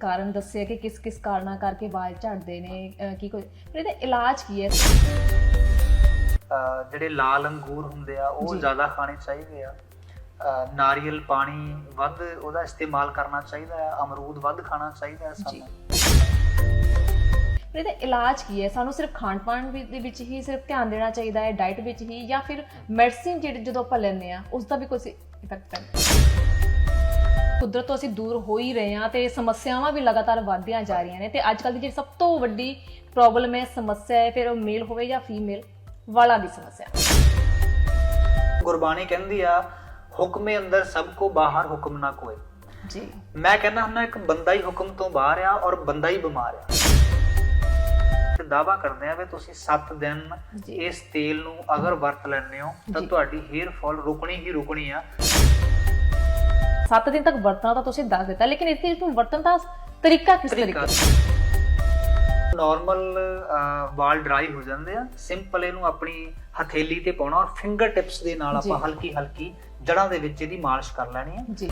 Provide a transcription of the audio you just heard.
ਕਾਰਨ ਦੱਸਿਆ ਕਿ ਕਿਸ ਕਿਸ ਕਾਰਨਾਂ ਕਰਕੇ ਵਾਲ ਝੜਦੇ ਨੇ ਅਹ ਕੀ ਕੋਈ ਫਿਰ ਇਹਦਾ ਇਲਾਜ ਕੀ ਹੈ? ਅਹ ਜਿਹੜੇ ਲਾਲ ਅੰਗੂਰ ਹੁੰਦੇ ਆ ਉਹ ਜੀ। ਜ਼ਿਆਦਾ ਖਾਣੇ ਚਾਹੀਦੇ ਆ। ਅਹ ਨਾਰੀਅਲ ਪਾਣੀ ਵੱਧ ਉਹਦਾ ਇਸਤੇਮਾਲ ਕਰਨਾ ਚਾਹੀਦਾ ਹੈ ਅਮਰੂਦ ਵੱਧ ਖਾਣਾ ਚਾਹੀਦਾ ਹੈ ਜੀ। ਸਾਨੂੰ। ਫਿਰ ਇਹਦਾ ਇਲਾਜ ਕੀ ਹੈ? ਸਾਨੂੰ ਸਿਰਫ ਖਾਣ ਪਾਣ ਵੀ- ਦੇ ਵਿੱਚ ਹੀ ਸਿਰਫ ਧਿਆਨ ਦੇਣਾ ਚਾਹੀਦਾ ਹੈ ਡਾਈਟ ਵਿੱਚ ਹੀ ਜਾਂ ਫਿਰ ਮੈਡੀਸਿਨ ਜਿਹੜੀ ਜਦੋਂ ਆਪਾਂ ਲੈਂਦੇ ਆ ਉਸ ਦਾ ਵੀ ਕੋਈ ਇਫੈਕਟ ਪੈਂਦਾ ਕੁਦਰਤ ਤੋਂ ਅਸੀਂ ਦੂਰ ਹੋ ਹੀ ਰਹੇ ਹਾਂ ਤੇ ਸਮੱਸਿਆਵਾਂ ਵੀ ਲਗਾਤਾਰ ਵਧਦੀਆਂ ਜਾ ਰਹੀਆਂ ਨੇ ਤੇ ਅੱਜ ਕੱਲ੍ਹ ਦੀ ਜਿਹੜੀ ਸਭ ਤੋਂ ਵੱਡੀ ਪ੍ਰੋਬਲਮ ਹੈ ਸਮੱਸਿਆ ਹੈ ਫਿਰ ਉਹ ਮੇਲ ਹੋਵੇ ਜਾਂ ਫੀਮੇਲ ਵਾਲਾਂ ਦੀ ਸਮੱਸਿਆ। ਗੁਰਬਾਣੀ ਕਹਿੰਦੀ ਆ ਹੁਕਮੇ ਅੰਦਰ ਸਭ ਕੋ ਬਾਹਰ ਹੁਕਮ ਨਾ ਕੋਏ। ਜੀ। ਮੈਂ ਕਹਿੰਦਾ ਹੁੰਦਾ ਇੱਕ ਬੰਦਾ ਹੀ ਹੁਕਮ ਤੋਂ ਬਾਹਰ ਆ ਔਰ ਬੰਦਾ ਹੀ ਬਿਮਾਰ ਆ। ਤੇ ਦਾਵਾ ਕਰਦੇ ਆ ਵੀ ਤੁਸੀਂ 7 ਦਿਨ। ਇਸ ਤੇਲ ਨੂੰ ਅਗਰ ਵਰਤ ਲੈਂਦੇ ਹੋ ਤਾਂ। ਤੁਹਾਡੀ ਹੇਅਰ ਫਾਲ ਰੁਕਣੀ ਹੀ ਰੁਕਣੀ ਆ। 7 ਦਿਨ ਤੱਕ ਵਰਤਣਾ ਤਾਂ ਤੁਸੀਂ ਦੱਸ ਦਿੱਤਾ ਲੇਕਿਨ ਇਸ ਨੂੰ ਵਰਤਣ ਦਾ ਤਰੀਕਾ ਕਿਸ ਤਰੀਕਾ ਨਾਰਮਲ ਵਾਲ ਡਰਾਈ ਹੋ ਜਾਂਦੇ ਆ ਸਿੰਪਲ ਇਹਨੂੰ ਆਪਣੀ ਹਥੇਲੀ ਤੇ ਪਾਉਣਾ ਔਰ ਫਿੰਗਰ ਟਿਪਸ ਦੇ ਨਾਲ ਆਪਾਂ। ਹਲਕੀ ਹਲਕੀ ਜੜਾਂ ਦੇ ਵਿੱਚ ਇਹਦੀ ਮਾਲਿਸ਼ ਕਰ ਲੈਣੀ ਹੈ ਜੀ।